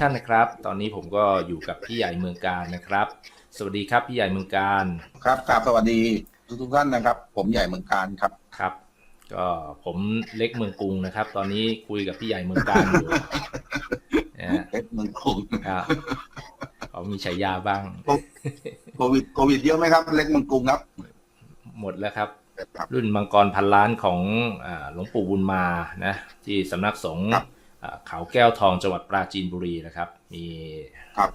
ท่านนะครับ ตอนนี้ผมก็อยู่กับพี่ใหญ่เมืองการนะครับ สวัสดีครับพี่ใหญ่เมืองการครับครับสวัสดีทุกทุกๆท่านนะครับ ผมใหญ่เมืองการครับครับ ก็ผมเล็กเมืองกรุงนะครับ ตอนนี้คุยกับพี่ใหญ่เมืองการอยู่นะฮะเพชรเมืองกรุงครับเขามีฉายาบ้างโควิดโควิดเยอะไหมครับ เล็กเมืองกรุงครับ หมดแล้วครับครับรุ่นมังกรพันล้านของอ่าหลวงปู่บุญมานะ ที่สำนักสงฆ์ครับอ่า เขาแก้วทองจังหวัดปราจีนบุรีนะครับ มีครับ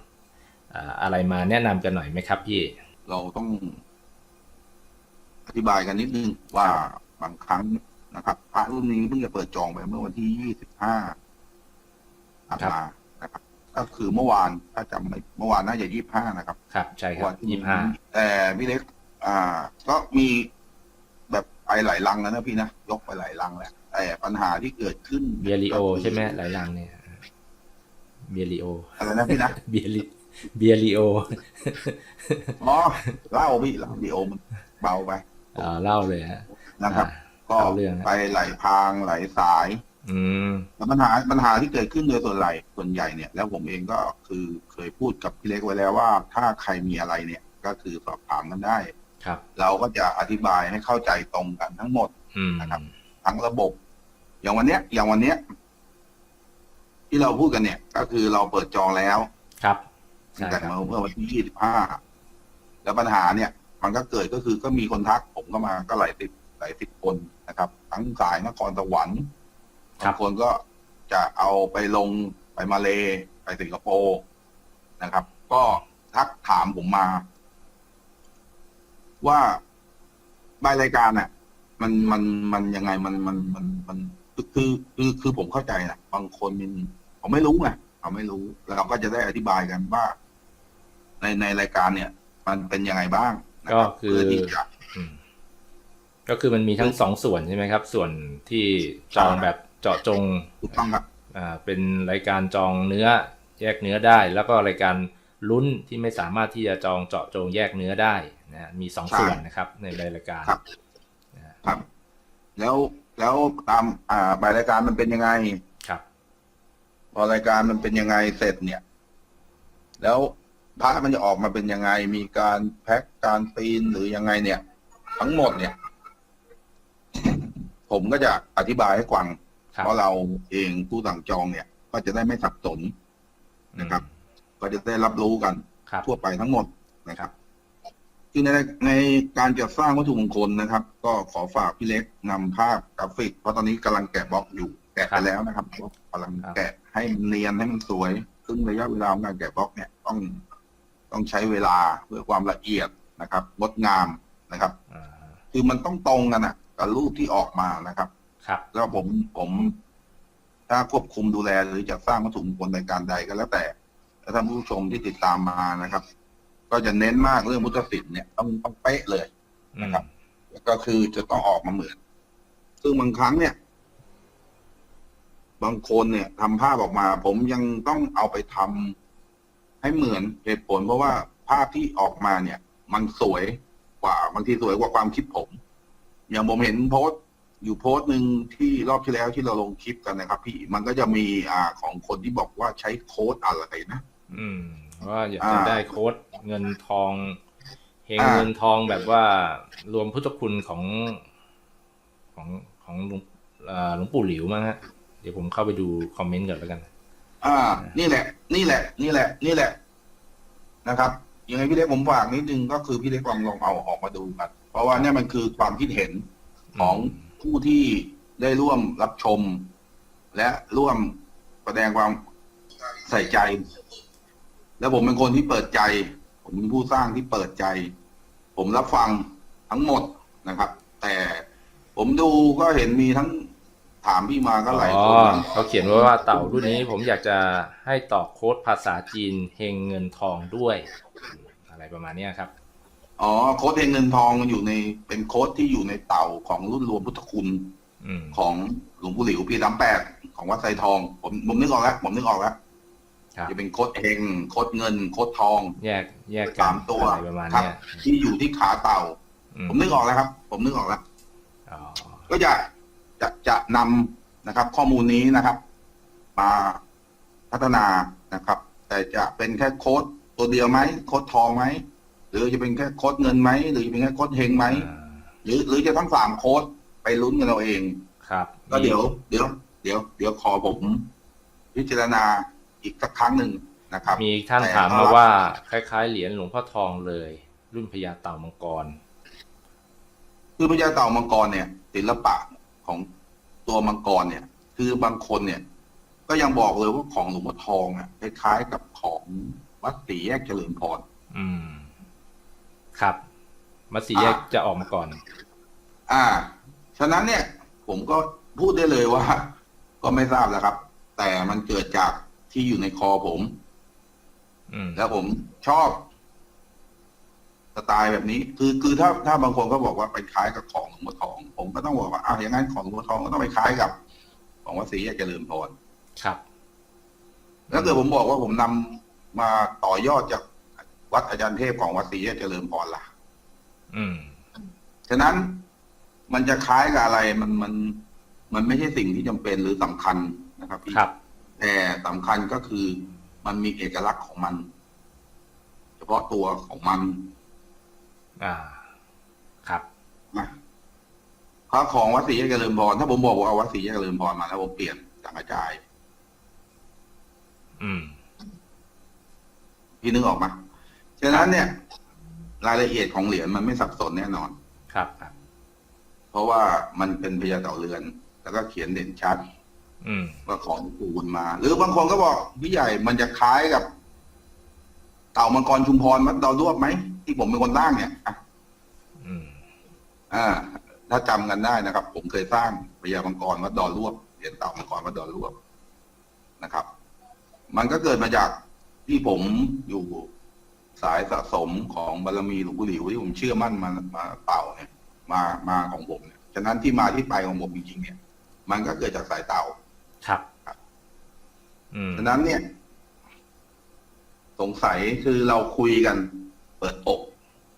อ่าอะไรมาแนะนำกันหน่อยไหมครับพี่ เราต้องอธิบายกันนิดนึงว่าบางครั้งนะครับพระรุ่นนี้เพิ่งจะเปิดจองไปเมื่อวันที่ยี่สิบห้าผ่านมานะครับ ก็คือเมื่อวานถ้าจำไม่เมื่อวานน่าจะยี่สิบห้านะครับ ครับใช่ครับวันที่ยี่สิบห้าแต่พี่เล็ก อ่า ก็มีแบบไปหลายลังแล้วนะพี่นะยกไปหลายลังแหละ แต่ปัญหาที่เกิดขึ้นเบียริโอก็คือใช่ไหมหลายลังเนี่ยเบียริโออะไรนะพี่นะเบียริเบียริโออ๋อเล่าพี่เล่าดีโอมันเบาไปอ่าเล่าเลยฮะนะครับอ่าก็เอาเรื่องนะไปไหลพรางไหลสาย อืมแล้วปัญหาปัญหาที่เกิดขึ้นโดยส่วนใหญ่ส่วนใหญ่เนี่ย แล้วผมเองก็คือเคยพูดกับพี่เล็กไว้แล้วว่า ถ้าใครมีอะไรเนี่ย ก็คือสอบถามกันได้ครับ เราก็จะอธิบายให้เข้าใจตรงกันทั้งหมดอืมนะครับ ทั้งระบบ อย่างวันเนี้ย อย่างวันเนี้ย ที่เราพูดกันเนี่ย ก็คือเราเปิดจองแล้วครับตั้ใช่งแต่ครับเมื่อวันที่ยี่สิบห้าแล้วปัญหาเนี่ย มันก็เกิดก็คือก็มีคนทักผมก็มาก็หลายสิบหลายสิบคนนะครับ ทั้งสายนครสวรรค์บางคนก็จะเอาไปลงไปมาเลไปสิงคโปร์นะครับ ก็ทักถามผมมา ว่าใบรายการเนี่ยมันมันมันยังไงมันมันมันมัน คือคือคือคือผมเข้าใจนะบางคนมันเขาไม่รู้ไงเขาไม่รู้ แล้วเราก็จะได้อธิบายกันว่า ในในรายการเนี่ย มันเป็นยังไงบ้างนะก็รับคือ เพื่อที่จะอืมก็คือมันมีทั้งสองส่วนใช่ไหมครับ ส่วนที่จองแบบเจาะจงถูกต้องครับ อ่าเป็นรายการจองเนื้อแยกเนื้อได้ แล้วก็รายการลุ้นที่ไม่สามารถที่จะจองเจาะจงแยกเนื้อได้นะมีสองใช่ส่วนนะครับ ในรายการ ครับ ครับ แล้ว แล้วตาม อ่าใบรายการมันเป็นยังไงครับ พอรายการมันเป็นยังไงเสร็จเนี่ย แล้วพระมันจะออกมาเป็นยังไง มีการแพ็คการปีนหรือยังไงเนี่ย ทั้งหมดเนี่ย ผมก็จะอธิบายให้ฟังครับ เพราะเราเองผู้สั่งจองเนี่ย ก็จะได้ไม่สับสนนะครับ ก็จะได้รับรู้กัน ครับ ทั่วไปทั้งหมดนะครับ คือในในการจัดสร้างวัตถุมงคลนะครับ ก็ขอฝากพี่เล็กนำภาพกราฟิก เพราะตอนนี้กำลังแกะบล็อกอยู่ แกะครัไปบแล้วนะครับกำลังครับแกะให้มันเนียนให้มันสวย ซึ่งระยะเวลาของการแกะบล็อกเนี่ยต้องต้องใช้เวลาเพื่อความละเอียดนะครับงดงามนะครับอ่าคือมันต้องตรงกันนะกับรูปที่ออกมานะครับ ครับ แล้วผมผมถ้าควบคุมดูแลหรือจะสร้างวัตถุมงคลในการใดก็แล้วแต่แล้วท่านผู้ชมที่ติดตามมานะครับ ก็จะเน้นมากเรื่องพุทธศิลป์เนี่ยต้องต้องเป๊ะเลยอืมนะครับก็คือจะต้องออกมาเหมือน ซึ่งบางครั้งเนี่ย บางคนเนี่ยทำภาพออกมา ผมยังต้องเอาไปทำให้เหมือนเหตุผล เพราะว่าภาพที่ออกมาเนี่ย มันสวยกว่าบางทีสวยกว่าความคิดผม อย่างผมเห็นโพสต์อยู่โพสต์หนึ่งที่รอบที่แล้วที่เราลงคลิปกันนะครับ พี่มันก็จะมีอ่าของคนที่บอกว่าใช้โค้ดอะไรนะ อืม ว่าอยากอ่าจะได้โค้ดเงินทองเฮงอ่าเงินทองแบบว่ารวมพุทธคุณของของของหลวงอ่าหลวงปู่หลิวมั้งฮะเดี๋ยวผมเข้าไปดูคอมเมนต์ก่อนแล้วกัน อ่า นี่แหละ นี่แหละ นี่แหละ นี่แหละนะครับยังไงพี่เล็กผมฝากนิดนึงก็คือพี่เล็กลองลองเอาออกมาดูกันเพราะว่าเนี่ยมันคือความคิดเห็นของผู้ที่ได้ร่วมรับชม และร่วมแสดงความใส่ใจ แล้วผมเป็นคนที่เปิดใจ ผมเป็นผู้สร้างที่เปิดใจ ผมรับฟังทั้งหมดนะครับ แต่ผมดูก็เห็นมีทั้งถามพี่มาก็หลายอ๋คอนนะเขาเขียนไว้ว่าเต่ารุ่นนี้ผมอยากจะให้ต่อโค้ดภาษาจีนเฮงเงินทองด้วย อะไรประมาณเนี้ยครับ อ๋อโค้ดเฮงเงินทองมันอยู่ในเป็นโค้ดที่อยู่ในเต่าของรุ่นรวมพุทธคุณอืมของหลวงปู่หลิวปีสามแปดของวัดไซทอง ผมผมนึกออกแล้วผมนึกออกแล้วครับ จะเป็นโค้ดเฮงโค้ดเงินโค้ดทอง แยกแยกกัสานมตัวอะไรประมาณครับ เนี้ยที่อยู่ที่ขาเต่า อืผมนึกออกแล้วครับ ผมนึกออกแล้ว อ๋อก็จะจะจะนำนะครับ ข้อมูลนี้นะครับ มาพัฒนานะครับ แต่จะเป็นแค่โค้ดตัวเดียวไหมโค้ดทองไหมหรือจะเป็นแค่โค้ดเงินไหมหรือจะเป็นแค่โค้ดเฮงไหมอ่าหรือหรือจะทั้งสามโค้ดไปลุ้นกันเราเอง ครับก็เดี๋ยว เดี๋ยว เดี๋ยว เดี๋ยวขอผม พิจารณา อีกสักครั้งหนึ่งนะครับ มีท่านแต่ถามก็มาว่า คล้ายๆ เหรียญหลวงพ่อทองเลย รุ่นพญาเต่ามังกร คือพญาเต่ามังกรเนี่ยศิลปะของตัวมังกรเนี่ย คือบางคนเนี่ย ก็ยังบอกเลยว่าของหลวงพ่อทองอะคล้ายๆกับของวัดศรีแยกเฉลิมพรอืม ครับมัสสีแยกอ่าจะออกมาก่อน อ่า ฉะนั้นเนี่ย ผมก็พูดได้เลยว่า ก็ไม่ทราบแล้วครับ แต่มันเกิดจาก ที่อยู่ในคอผมอืมแล้วผมชอบสไตล์แบบนี้ คือคือถ้าถ้าบางคนก็บอกว่าไปคล้ายกับของหลวงพ่อทอง ผมก็ต้องบอกว่าอ้าวอย่างนั้นของหลวงพ่อทองก็ต้องไปคล้ายกับ ของวัดศรีแยกเจริญพรครับแล้วเกิดผมบอกว่าผมนำมาต่อยอดจากวัดอาจารย์เทพของวัดศรีแยกเจริญพรล่ะ อืม ฉะนั้นมันจะคล้ายกับอะไรมันมัน มันไม่ใช่สิ่งที่จำเป็นหรือสำคัญนะครับพี่ครับ แต่สำคัญก็คือมันมีเอกลักษณ์ของมัน เฉพาะตัวของมัน อ่า ครับนะพระของวัดศรีแยกเจริญพรถ้าผมบอกว่าเอาวัดศรีแยกเจริญพรมาแล้วผมเปลี่ยนสังกระจาย อืม พี่นึกออกไหมฉะนั้นเนี่ย รายละเอียดของเหรียญมันไม่สับสนแน่นอน ครับครับ เพราะว่ามันเป็นพญาเต่าเรือน แล้วก็เขียนเด่นชัด อืมว่าของปู่บุญมา หรือบางคนก็บอกพี่ใหญ่มันจะคล้ายกับ เต่ามังกรชุมพรมัดดาวรวบไหมที่ผมเป็นคนสร้างเนี่ยอะอืมอ่าถ้าจำกันได้นะครับ ผมเคยสร้างพญามังกรวัดดอนรวบเหรียญเต่ามังกรวัดดอนรวบนะครับ มันก็เกิดมาจากที่ผมอยู่สายสะสมของบารมีหลวงปู่หลิวที่ผมเชื่อมั่นมามาเต่าเนี่ย มามาของผมเนี่ยฉะนั้นที่มาที่ไปของผมจริงๆเนี่ย มันก็เกิดจากสายเต่า ครับอืมฉะนั้นเนี่ย สงสัยคือเราคุยกัน เปิดอก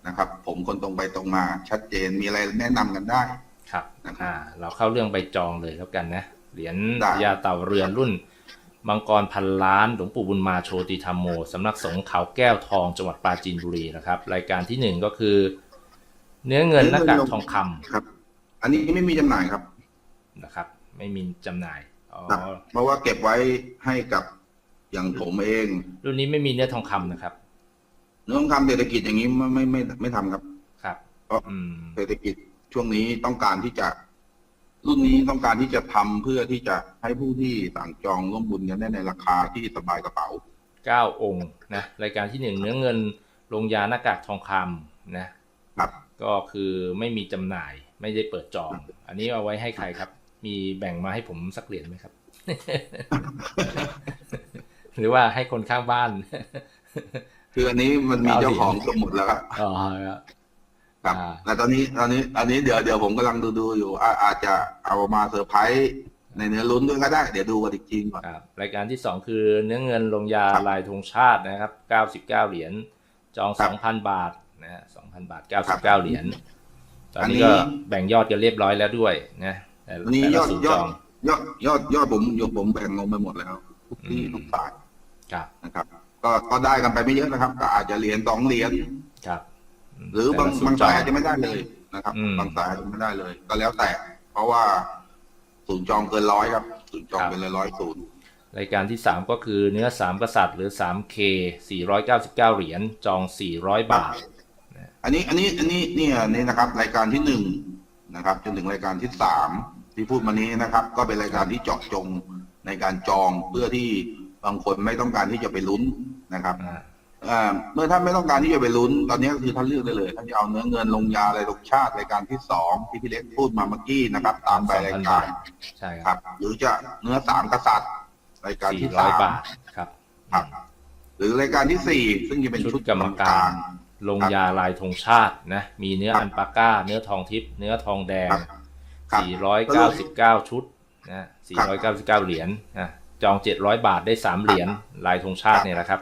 นะครับ ผมคนตรงไปตรงมา ชัดเจนมีอะไรแนะนำกันได้ ครับนะครับอ่า เราเข้าเรื่องใบจองเลยแล้วกันนะเหรียญได้พญาเต่าเรือนรุ่นมังกรพันล้านหลวงปู่บุญมาโชติธรรมโมสำนักสงฆ์เขาแก้วทองจังหวัดปราจีนบุรีนะครับ รายการที่หนึ่งก็คือ เนื้อเงินหน้ากากทองคำครับ อันนี้ไม่มีจำหน่ายครับนะครับ ไม่มีจำหน่ายอ๋อ ครับเพราะว่าเก็บไว้ให้กับอย่างผมเอง รุ่นนี้ไม่มีเนื้อทองคำนะครับเรื่องทำเศรษฐกิจอย่างนี้ไม่ไม่ไม่ไม่ทำครับ ครับเพราะอืมเศรษฐกิจช่วงนี้ต้องการที่จะ รุ่นนี้ต้องการที่จะทำเพื่อที่จะให้ผู้ที่สั่งจองร่วมบุญกันได้ในราคาที่สบายกระเป๋าเก้าองค์นะรายการที่หนึ่งเนื้อเงินลงยาหน้ากากทองคำนะครับ ก็คือไม่มีจำหน่าย ไม่ได้เปิดจอง อันนี้เอาไว้ให้ใครครับ มีแบ่งมาให้ผมสักเหรียญไหมครับ หรือว่าให้คนข้างบ้าน คืออันนี้มันมีเจ้าของสมุดแล้วครับอ๋อครับครับอ่าแต่ตอนนี้ตอนนี้อันนี้เดี๋ยวเดี๋ยวผมกำลังดูดูอยู่อาอาจจะเอามาเซอร์ไพรส์ในเนื้อลุ้นด้วยก็ได้ เดี๋ยวดูกันอีกทีก่อนครับรายการที่สองคือเนื้อเงินลงยาลายธงชาตินะครับเก้าสิบเก้าเหรียญจองสองพันบาทนะฮะสองพันบาทเก้าสิบเก้าเหรียญตอนนี้ก็แบ่งยอดกันเรียบร้อยแล้วด้วยนะ แต่อันนี้แต่ยละอดสูตรยจอดองยอดยอดยอดผมยอดผมแบ่งลงไปหมดแล้วทุกที่อืมทุกฝ่ายครับนะครับ ก็ก็ได้กันไปไม่เยอะนะครับ ก็อาจจะเหรียญสองเหรียญครับหรือบางแต่ละสูตบางจอสายอาจจะไม่ได้เลยนะครับอืมบางสายอาจจะไม่ได้เลย ก็แล้วแต่ เพราะว่าศูนย์จองเกินร้อยครับศูนย์จองเป็นร้อยๆศูนย์รายการที่สามก็คือเนื้อสามกษัตริย์หรือ 3K 499 เหรียญจอง 400 บาท อันนี้อันนี้อันนี้เนี่ยนี่นะครับ รายการที่หนึ่งนะครับจนถึงรายการที่สาม ที่พูดมานี้นะครับ ก็เป็นรายการที่เจาะจงในการจองเพื่อที่บางคนไม่ต้องการที่จะไปลุ้นนะครับอ่าอ่าเมื่อท่านไม่ต้องการที่จะไปลุ้น ตอนนี้ก็คือท่านเลือกได้เลยท่านจะเอาเนื้อเงินลงยาอะไรลงชาติรายการที่สองที่พี่เล็กพูดมาเมื่อกี้นะครับ ตามใบรายการใช่คครับรับ หรือจะเนื้อสามกษัตริย์รายการที่สาม400บาทครับ ครับ หรือรายการที่สี่ซึ่งจะเป็นชุชุดดกรรมการ ลงยาลายธงชาตินะ มีเนื้อครับอันปาก้า เนื้อทองทิพย์เนื้อทองแดงครับครับ 499 ชุดนะ499 เหรียญนะจอง 700 บาทได้ 3 เหรียญลายธงชาติเนี่ยนะครับ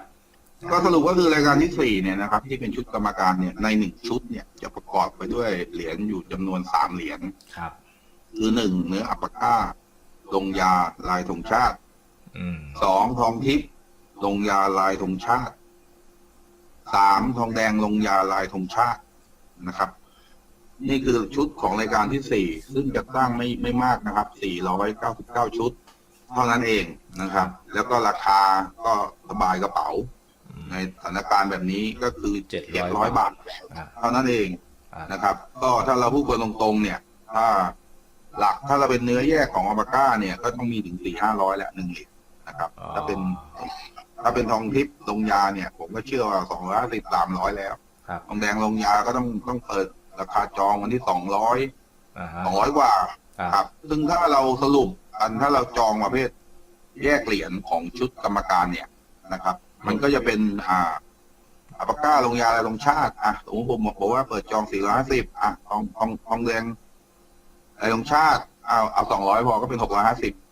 ก็สรุปก็คือรายการที่สี่เนี่ยนะครับ ที่เป็นชุดกรรมการเนี่ยในหนึ่งชุดเนี่ยจะประกอบไปด้วยเหรียญอยู่จำนวนสามเหรียญครับ คือหนึ่งเนื้ออัปปะก้าลงยาลายธงชาติอืมสองทองทิพย์ลงยาลายธงชาติสามทองแดงลงยาลายธงชาตินะครับ นี่คือชุดของรายการที่สี่ซึ่งจะสร้างไม่ไม่มากนะครับสี่ร้อยเก้าสิบเก้าชุด เท่านั้นเองนะครับ แล้วก็ราคาก็สบายกระเป๋าอืมในสถานการณ์แบบนี้ก็คือ700เจ็ดร้อยบาทอ่าเท่านั้นเองอ่านะครับ ก็ถ้าเราพูดกันตรงๆ เนี่ย ถ้าหลักถ้าเราเป็นเนื้อแยกของอัลปาก้าเนี่ยก็ต้องมีถึงสี่ห้าร้อยแหละหนึ่งเหรียญนะครับ ถ้าเป็นถ้าเป็นทองทิพย์ลงยาเนี่ย ผมก็เชื่อว่าสองร้อยสิบสามร้อยแล้วครับทองแดงลงยาก็ต้องต้องเปิด ราคาจองวันที่สองร้อยอ่าฮะสองร้อยกว่าครับครับ ซึ่งถ้าเราสรุปกันถ้าเราจองประเภท แยกเหรียญของชุดกรรมการเนี่ยนะครับ มันก็จะเป็นอ่าอัลปาก้าลงยาอะไรลงชาติ อะสมมติผมบอกว่าเปิดจอง450อะทองทองทองแดงอะไรลงชาติเอาเอา200พอก็เป็น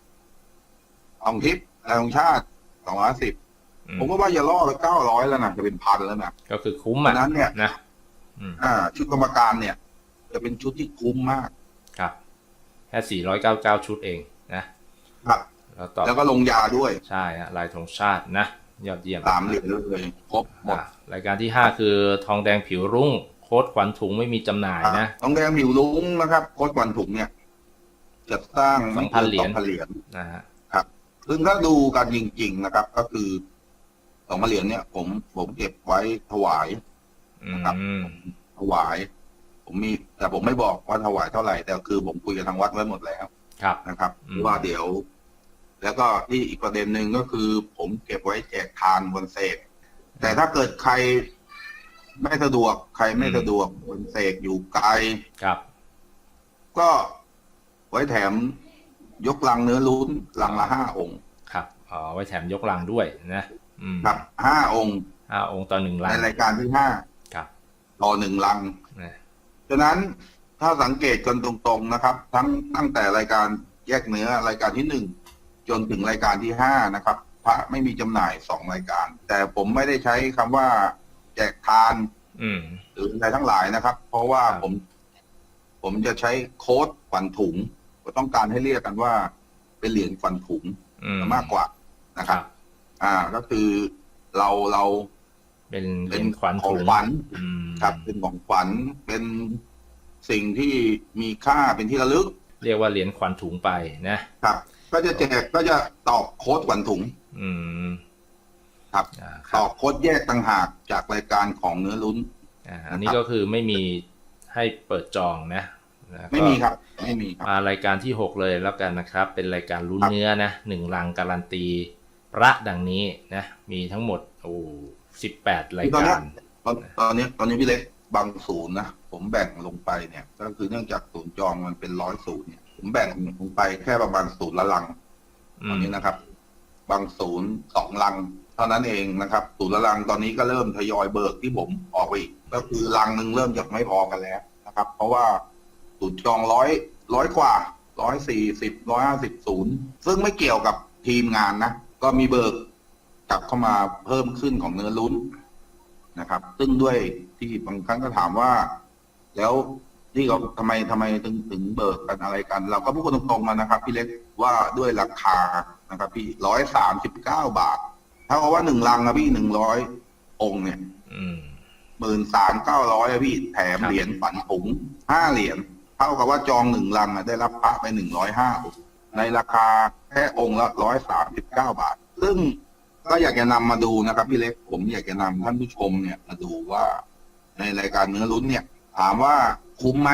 650ทองทิพย์อะไรลงชาติ250อืมผมก็ว่าอย่าล่อไป900แล้วนะจะเป็นพันแล้วนะก็คือคุ้มดัอะงนั้นเนี่ยนะ อืมอ่า ชุดกรรมการเนี่ย จะเป็นชุดที่คุ้มมากครับ แค่สี่ร้อยเก้าเก้าชุดเองนะครับแล้วต่อแล้วก็ลงยาด้วย ใช่ฮะลายธงชาตินะ ยอดเยี่ยมสามเหรียญเลยครบหมดอะรายการที่ห้าคือทองแดงผิวรุ่ง โค้ดขวัญถุงไม่มีจำหน่ายนะทองแดงผิวลุ้งนะครับ โค้ดวันถุงเนี่ยจะสร้างสองพันเหรียญสองพันเหรียญนะฮะซึ่งถ้าดูกันจริง ๆ นะครับ ก็คือสองพันเหรียญเนี่ย ผมผมเก็บไว้ถวาย อืครับมถวาย ผมมีแต่ผมไม่บอกว่าถวายเท่าไหร่แต่คือผมคุยกับทางวัดไว้หมดแล้วครับนะครับอืมว่าเดี๋ยว แล้วก็ที่อีกประเด็นหนึ่งก็คือ ผมเก็บไว้แจกทานบนเสกแต่ถ้าเกิดใครไม่สะดวก ใครไม่สะดวกบนเสกอยู่ไกลครับ ก็ไว้แถมยกลังเนื้อลุ้นลังละห้าองค์ครับอ๋อไว้แถมยกลังด้วยนะอืมครับห้าองค์ห้าองค์ต่อหนึ่งลัในงรายการที่ห้าครับ ต่อหนึ่งลังนะฉะนั้นถ้าสังเกตกันตรงๆนะครับ ทั้งตั้งแต่รายการแยกเนื้อรายการที่หนึ่งจนถึงรายการที่ห้านะครับ พระไม่มีจำหน่ายสองรายการ แต่ผมไม่ได้ใช้คำว่า แจกทานอืมหรืออะไรทั้งหลายนะครับ เพราะว่าครับผม ผมจะใช้โค้ดฝันถุงก็ต้องการให้เรียกกันว่า เป็นเหรียญฝันถุงอืมมากกว่านะคครัรับบอ่าก็คือเราเรา เป็นเหเป็รีนยญขวัญขอถุงงขวัญอืมครับ เป็นของขวัญเป็นสิ่งที่มีค่าเป็นที่ระลึก เรียกว่าเหรียญขวัญถุงไปนะครับ ก็จะแจกก็จะตอกโค้ดขวัญถุง อืม ครับอ่าคตรัอบกโค้ดแยกต่างหากจากรายการของเนื้อลุ้นอ่าอันนี้ก็คือไม่มีให้เปิดจองนะแล้วก็ไม่มีครับ ไม่มีครับมารายการที่หกเลยแล้วกันนะครับ เป็นรายการลุ้นครับเนื้อนะหนึ่งลังการันตีพระดังนี้นะ มีทั้งหมดโอ้ สิบแปดรายการ ตอนตอนนี้ตอนนี้พี่เล็กบางศูนย์นะผมแบ่งลงไปเนี่ย ก็คือเนื่องจากศูนย์จองมันเป็นร้อยศูนย์เนี่ยผมแบ่งลงไปแค่ประมาณศูนย์ละลังอืตอนมนี้นะครับ บางศูนย์สองลัง เท่านั้นเองนะครับ ศูนย์ละลังตอนนี้ก็เริ่มทยอยเบิกที่ผมออกไปอีกก็คือลังหนึ่งเริ่มจะไม่พอกันแล้วนะครับ เพราะว่าศูนย์จองร้อยร้อยกว่าร้อยสี่สิบร้อยห้าสิบศูนย์ซึ่งไม่เกี่ยวกับทีมงานนะก็มีเบิก กลับเข้ามาเพิ่มขึ้นของเนื้อลุ้นนะครับ ซึ่งด้วยที่บางครั้งก็ถามว่า แล้วที่เขาทำไมทำไมถึงถึงเบิกกันอะไรกัน เราก็พูดกันตรงๆกันนะครับ พี่เล็กว่าด้วยราคานะครับ พี่ร้อยสามสิบเก้าบาทเท่ากับว่าหนึ่งลังนะพี่หนึ่งร้อยองค์เนี่ยอืมหมื่นสามเก้าร้อยพี่แถมครับเหรียญฝันถุงห้าเหรียญเท่ากับว่าจองหนึ่งลังอะได้รับพระไปหนึ่งร้อยห้าในราคาแค่องค์ละร้อยสามสิบเก้าบาท ซึ่ง ก็อยากจะนำมาดูนะครับพี่เล็ก ผมอยากจะนำท่านผู้ชมเนี่ยมาดูว่าในรายการเนื้อลุ้นเนี่ย ถามว่าคุ้มไหม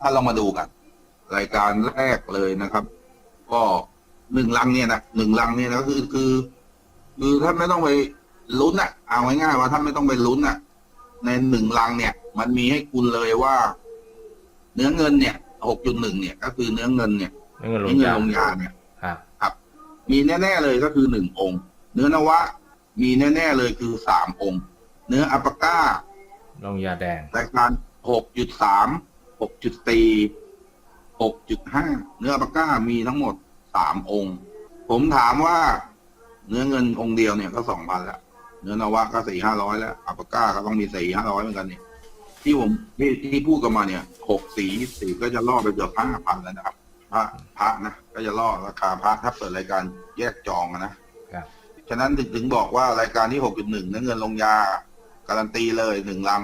ถ้าเรามาดูกัน รายการแรกเลยนะครับ ก็หนึ่งลังเนี่ยนะหนึ่งลังเนี่ยนะก็คือคือคือท่านไม่ต้องไปลุ้นอะเอาง่ายๆว่าท่านไม่ต้องไปลุ้นอะในหนึ่งลังเนี่ย มันมีให้คุณเลยว่า เนื้อเงินเนี่ยหกจุดหนึ่งเนี่ย ก็คือเนื้อเงินเนี่ยนี่เงินลเนื้องเงินยาลงยาเนี่ยครับ มีแน่ๆเลยก็คือหนึ่งองค์ เนื้อนวะ มีแน่ๆเลยคือสามองค์ เนื้ออัปปาก้าลงยาแดงรายการหกจุดสามหกจุดสี่หกจุดห้าเนื้ออัปปาก้ามีทั้งหมดสามองค์ ผมถามว่า เนื้อเงินองค์เดียวเนี่ยก็สองพันแล้วเนื้อนวะก็สี่ห้าร้อยแล้วอัปปาก้าก็ต้องมีสี่ห้าร้อยเหมือนกันเนี่ยที่ผมที่ที่พูดกันมาเนี่ยหกสี่สี่ก็จะล่อไปเกือบห้าพันแล้วนะครับพระพระนะก็จะล่อราคาพระถ้าเปิดรายการแยกจองอะนะครับ ฉะนั้นถึงบอกว่ารายการที่ 6.1เนื้อเงินลงยา การันตีเลยหนึ่งลัง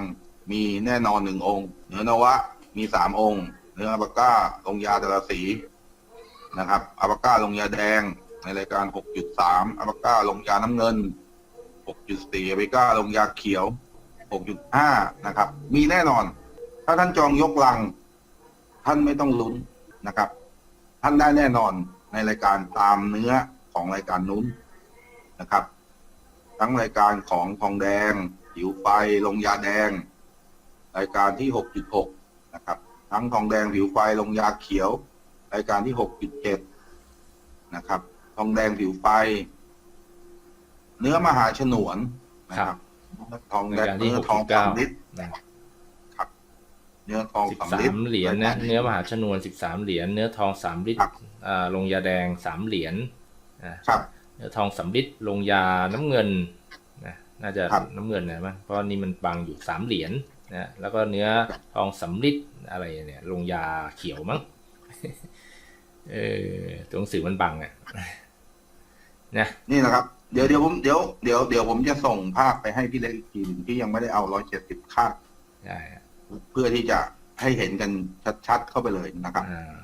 มีแน่นอนหนึ่งองค์ เนื้อนวะมีสามองค์ เนื้ออัปาก้าลงยาแต่ละสีนะครับอัปาก้าลงยาแดงในรายการ 6.3อัปาก้าลงยาน้ำเงิน 6.4อัปาก้าลงยาเขียว 6.5 นะครับ มีแน่นอน ถ้าท่านจองยกลัง ท่านไม่ต้องลุ้นนะครับ ท่านได้แน่นอนในรายการตามเนื้อของรายการนู้น นะครับ ทั้งรายการของทองแดงผิวไฟลงยาแดง รายการที่ 6.6 นะครับ ทั้งทองแดงผิวไฟลงยาเขียว รายการที่ 6.7 นะครับ ทองแดงผิวไฟ เนื้อมหาฉนวนนะครับ ทองแดรายงการที่เนื้อหกทองสิบเก้าสำลิดนะเนื้อทองสิบสำสาลิดมเหรียญนะเนื้อมหาชนวนสิบสามเหรียญเนื้อทองสามลิตรครับอ่าลงยาแดงสามเหรียญอ่าครับ เนื้อทองสำลิดลงยาน้ำเงินนะน่าจะครับน้ำเงินนะมั้งเพราะนี่มันบังอยู่สามเหรียญนะแล้วก็เนื้อทองสำลิดอะไรเนี่ย ลงยาเขียวมั้งเออตัวหนังสือมันบังอะนะนี่นะครับเดี๋ยวเดี๋ยวผมเดี๋ยวเดี๋ยวเดี๋ยวผมจะส่งภาพไปให้พี่เล็กอีกทีหนึ่งที่ยังไม่ได้เอาร้อยเจ็ดสิบค่าได้อะเพื่อที่จะให้เห็นกันชัดๆเข้าไปเลยนะครับอ่า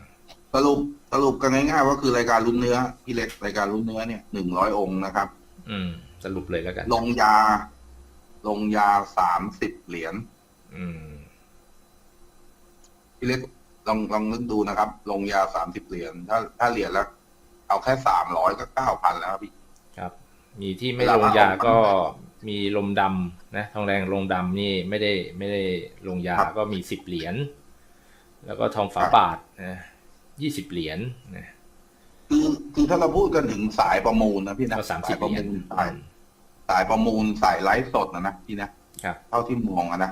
สรุป สรุปกันง่ายๆว่าคือรายการลุ้นเนื้อพี่เล็กรายการลุ้นเนื้อเนี่ยหนึ่งร้อยองค์นะครับ อืม สรุปเลยแล้วกัน ลงยา ลงยาสามสิบเหรียญอืมพี่เล็กลองลองนึกดูนะครับ ลงยาสามสิบเหรียญถ้าถ้าเหรียญแล้ว เอาแค่สามร้อยก็เก้าพันแล้วครับพี่ครับ มีที่ไม่เวลาลงยามาออกก็มีลมดำนะทองแดงลงดำนี่ไม่ได้ไม่ได้ลงยาครับก็มีสิบเหรียญแล้วก็ทองฝาครับบาทนะ ยี่สิบเหรียญนะคือคือถ้าเราพูดกันถึงสายประมูลนะพี่นะก็สามสิสาบยประเหรียมูญลสายสายประมูลสายไลฟ์สดนะนะพี่นะครับเท่าที่มองอะนะ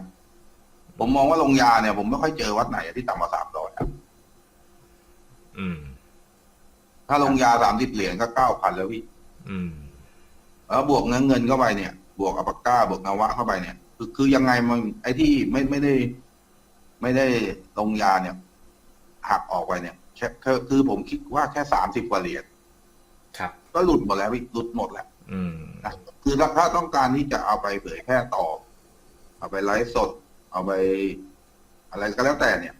ผมมองว่าลงยาเนี่ย ผมไม่ค่อยเจอวัดไหนที่ต่ำกว่าสามร้อยครับ อืม ถ้าลงยาสามสิบเหรียญก็เก้าพันแล้วพี่อืม แล้วบวกเงินเงินเข้าไปเนี่ย บวกอัปปาก้า บวกนวะเข้าไปเนี่ย คือคือยังไงมันไอ้ที่ไม่ไม่ได้ ไม่ได้ลงยาเนี่ยหักออกไปเนี่ย แค่คือคือผมคิดว่าแค่สามสิบกว่าเหรียญครับ ก็หลุดหมดแล้วพี่หลุดหมดแล้วอืมนะคือถ้าถ้าต้องการที่จะเอาไปเผยแพร่ต่อ เอาไปไลฟ์สด เอาไป อะไรก็แล้วแต่เนี่ย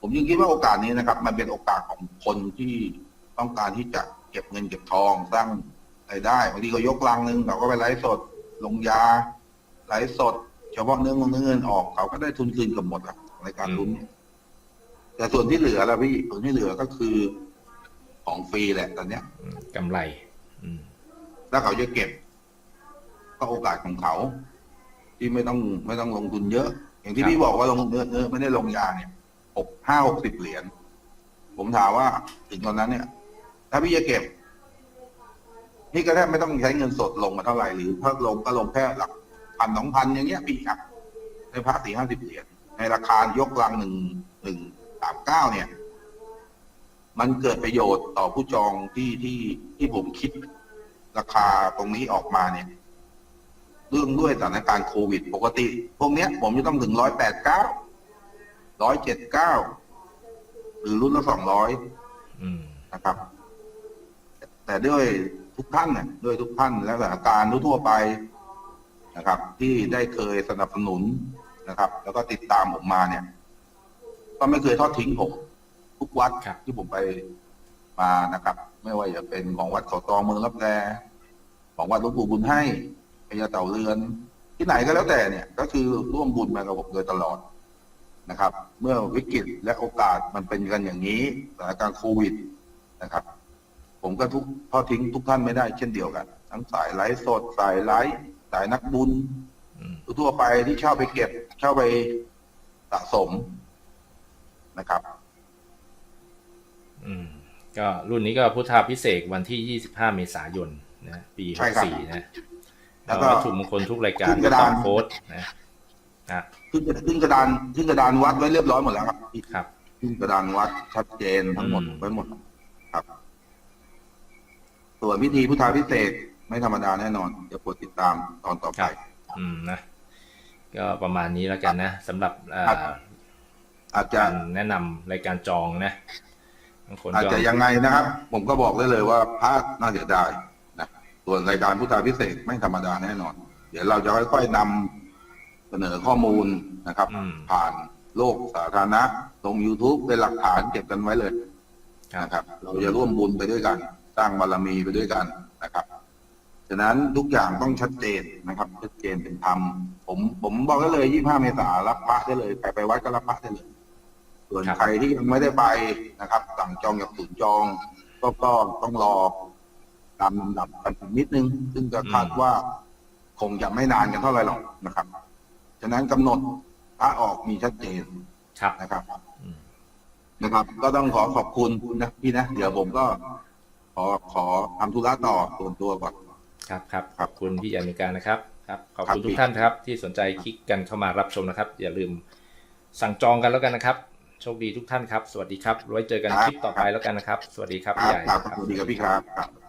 ผมยังคิดว่าโอกาสนี้นะครับ มันเป็นโอกาสของคนที่ต้องการที่จะเก็บเงินเก็บทองสร้างรายได้บางทีก็ยกลังหนึ่งเขาก็ไปไลฟ์สด ลงยา ไลฟ์สดเฉพาะเนื้อเงินเนื้อเงินออกเขาก็ได้ทุนคืนเกับหมดแล้วในการลุ้นเนี่ย แต่ส่วนที่เหลือแล้วพี่ส่วนที่เหลือก็คือของฟรีแหละตอนเนี้ยอืมกำไร อืม ถ้าเขาจะเก็บ ก็โอกาสของเขา ที่ไม่ต้องไม่ต้องลงทุนเยอะ อย่างที่ครับ พี่บอกว่าลงเนื้อเนื้อไม่ได้ลงยาเนี่ยหกห้าหกสิบเหรียญผมถามว่าถึงตอนนั้นเนี่ย ถ้าพี่จะเก็บพี่ก็แทบไม่ต้องใช้เงินสดลงมาเท่าไหร่หรือถ้าลงก็ลงแค่หลักพันสองพันอย่างเงี้ยพี่อะในพระสี่ห้าสิบเหรียญในราคายกลังหนึ่งหนึ่ง สามเก้าเนี่ย มันเกิดประโยชน์ต่อผู้จองที่ที่ที่ผมคิด ราคาตรงนี้ออกมาเนี่ย เรื่องด้วยสถานการณ์โควิด ปกติ พวกเนี้ย ผมจะต้องถึงร้อยแปดเก้าร้อยเจ็ดเก้าหรือรุ่นละสองร้อยอืมนะครับ แต่ด้วยทุกท่านเนี่ยด้วยทุกท่านและสถานการณ์ทั่วๆไปนะครับ ที่ได้เคยสนับสนุนนะครับ แล้วก็ติดตามผมมาเนี่ย ก็ไม่เคยทอดทิ้งผม ทุกวัดครับ ที่ผมไปมานะครับ ไม่ว่าจะเป็นของวัดเขาตองเมืองรับแลของวัดหลวงปู่บุญให้พญาเต่าเรือน ที่ไหนก็แล้วแต่เนี่ย ก็คือร่วมบุญมากับผมโดยตลอดนะครับ เมื่อวิกฤตและโอกาสมันเป็นกันอย่างนี้สถานการณ์โควิดนะครับ ผมก็ทุกทอดทิ้งทุกท่านไม่ได้เช่นเดียวกัน ทั้งสายไลฟ์สดสายไลฟ์สายนักบุญ อืมทั่วๆไปที่เช่าไปเก็บ เช่าไปสะสมนะครับ อืม ก็รุ่นนี้ก็พุทธาพิเศษกวันที่ยี่สิบห้าเมษายนนะปีใช่หกครับสี่นะ แล้แล้ววก็ก็ถูกมงคลทุกรายการขึ้นกระดานต้องโค้ดนะอะขึ้นขึ้นกระดานขึ้นกระดานวัดไว้เรียบร้อยหมดแล้วครับครับ ขึ้นกระดานวัดชัดเจนทั้งหมดอืมไว้หมดครับ ส่วนพิธีพุทธาพิเศษกไม่ธรรมดาแน่นอนเดี๋ยวโปรดติดตามตอนต่อไปอืมนะก็ประมาณนี้แล้วกันนะสำหรับเอ่อครับอาจจะการแนะนำรายการจองนะ บางคนอาจก็จะยังไงนะครับ ผมก็บอกได้เลยว่าพระน่าเสียดายนะส่วนรายการพุทธาพิเศษกไม่ธรรมดาแน่นอน เดี๋ยวเราจะค่อยๆนำเสนอข้อมูลนะครับอืมผ่านโลกสาธารณะลง YouTube เป็นหลักฐานเก็บกันไว้เลยครับนะครับ เราจะร่วมบุญไปด้วยกัน สร้างบารมีไปด้วยกันนะครับฉะนั้นทุกอย่างต้องชัดเจนนะครับ ชัดเจนเป็นธรรมผมผมบอกได้เลย 25 เมษายนรับพระได้เลยใครไปวัดก็รับพระได้เลย ส่วนครับใครที่ยังไม่ได้ไปนะครับ สั่งจองกับศูนย์จอง ก็ก็ต้องรอตามลำดับกันอีกนิดนึง ซึ่งก็คาดว่าคงจะไม่นานกันเท่าไหร่หรอกนะครับ ฉะนั้นกำหนดพระออกมีชัดเจนครับนะครับอืมนะครับ ก็ต้องขอขอบคุณนะพี่นะ เดี๋ยวผมก็ขอขอทำธุระต่อส่วนตัวก่อนครับครับครัขอบบคุณพี่อเมริกานะครับครับขอบครับคุณทุพี่กท่านครับ ที่สนใจคลิกกันเข้ามารับชมนะครับ อย่าลืมสั่งจองกันแล้วกันนะครับ โชคดีทุกท่านครับ สวัสดีครับไว้เจอกันคลิปต่อไปแล้วกันนะครับ สวัสดีครับคพี่รับใหญ่ครับสวัสดีครับพี่ครับครับ